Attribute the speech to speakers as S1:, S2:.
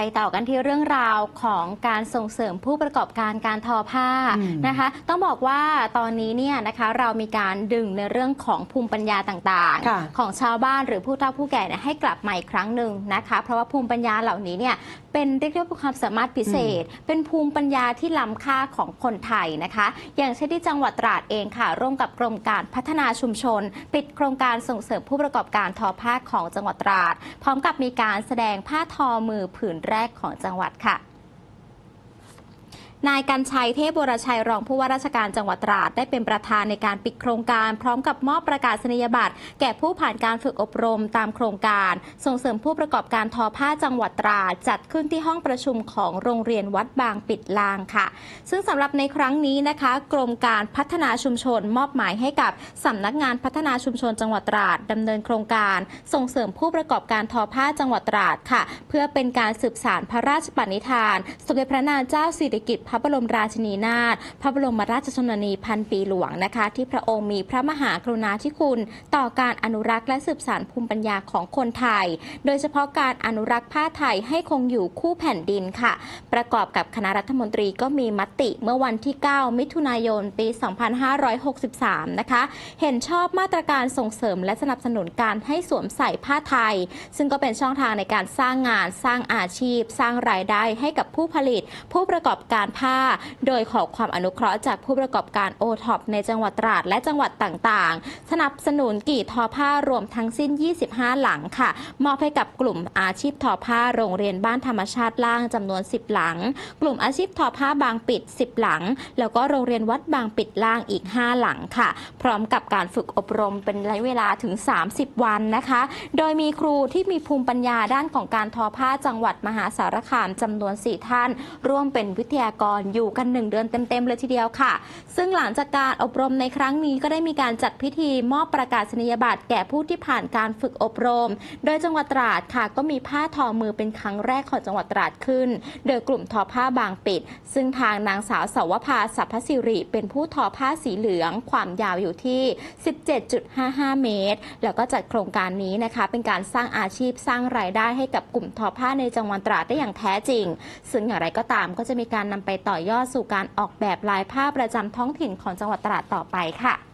S1: ไปต่อกันที่เรื่องราวของการส่งเสริมผู้ประกอบการการทอผ้า
S2: อืม
S1: นะคะ ต้องบอกว่าตอนนี้เนี่ยนะคะเรามีการดึงในเรื่องของภูมิปัญญาต่าง
S2: ค่ะ
S1: ๆของชาวบ้านหรือผู้เฒ่าผู้แก่เนี่ยให้กลับมาอีกครั้งหนึ่งนะคะ เพราะว่าภูมิปัญญาเหล่านี้เนี่ยเป็นเรียกได้ว่าเป็นความสามารถพิเศษ เป็นภูมิปัญญาที่ล้ำค่าของคนไทยนะคะ อย่างเช่นที่จังหวัดตราดเองค่ะ ร่วมกับกรมการพัฒนาชุมชน ปิดโครงการส่งเสริมผู้ประกอบการทอผ้าของจังหวัดตราด พร้อมกับมีการแสดงผ้าทอมือผืนแรกของจังหวัดค่ะ นายกันชัยเทพวรชัยรองผู้ว่าราชการจังหวัดตราดได้เป็นประธานในการปิดโครงการ พร้อมกับมอบประกาศนียบัตร แก่ผู้ผ่านการฝึกอบรมตามโครงการ ส่งเสริมผู้ประกอบการทอผ้าจังหวัดตราดจัดขึ้นที่ห้องประชุมของโรงเรียนวัดบางปิดลางค่ะ ซึ่งสำหรับในครั้งนี้นะคะ กรมการพัฒนาชุมชนมอบหมายให้กับสำนักงานพัฒนาชุมชนจังหวัดตราดดำเนินโครงการ ส่งเสริมผู้ประกอบการทอผ้าจังหวัดตราดค่ะ เพื่อเป็นการสืบสานพระราชปณิธาน สมเด็จพระนางเจ้าสิริกิติ์พระบรมราชินีนาถพระบรมราชชนนีพันปีหลวงนะคะ ที่พระองค์มีพระมหากรุณาธิคุณ ต่อการอนุรักษ์และสืบสานภูมิปัญญาของคนไทย โดยเฉพาะการอนุรักษ์ผ้าไทยให้คงอยู่คู่แผ่นดินค่ะ ประกอบกับคณะรัฐมนตรีก็มีมติเมื่อวันที่ 9 มิถุนายนปี 2563 นะคะ เห็นชอบมาตรการส่งเสริมและสนับสนุนการให้สวมใส่ผ้าไทย ซึ่งก็เป็นช่องทางในการสร้างงานสร้างอาชีพ สร้างรายได้ให้กับผู้ผลิต ผู้ประกอบการผ้า โดยขอความอนุเคราะห์จากผู้ประกอบการโอท็อปในจังหวัดตราดและจังหวัดต่างๆ สนับสนุนกี่ทอผ้ารวมทั้งสิ้น 25 หลังค่ะ มอบให้กับกลุ่มอาชีพทอผ้าโรงเรียนบ้านธรรมชาติล่างจำนวน 10 หลัง กลุ่มอาชีพทอผ้าบางปิด 10 หลัง แล้วก็โรงเรียนวัดบางปิดล่างอีก 5 หลังค่ะ พร้อมกับการฝึกอบรมเป็นระยะเวลาถึง 30 วันนะคะ โดยมีครูที่มีภูมิปัญญาด้านของการทอผ้าจังหวัดมหาสารคามจำนวน 4 ท่าน ร่วมเป็นวิทยากรอยู่กัน 1 เดือนเต็มๆเลยทีเดียวค่ะ ซึ่งหลังจากการอบรมในครั้งนี้ก็ได้มีการจัดพิธีมอบประกาศนียบัตรแก่ผู้ที่ผ่านการฝึกอบรม โดยจังหวัดตราดค่ะ ก็มีผ้าทอมือเป็นครั้งแรกของจังหวัดตราดขึ้น โดยกลุ่มทอผ้าบางปิด ซึ่งทางนางสาวสาวภาสัพพสิริ เป็นผู้ทอผ้าสีเหลือง ความยาวอยู่ที่ 17.55 เมตร แล้วก็จัดโครงการนี้นะคะ เป็นการสร้างอาชีพสร้างรายได้ให้กับกลุ่มทอผ้าในจังหวัดตราดได้อย่างแท้จริง ซึ่งอย่างไรก็ตามก็จะมีการนำไปต่อยอดสู่การออกแบบลายผ้าประจำท้องถิ่นของจังหวัดตราดต่อไปค่ะ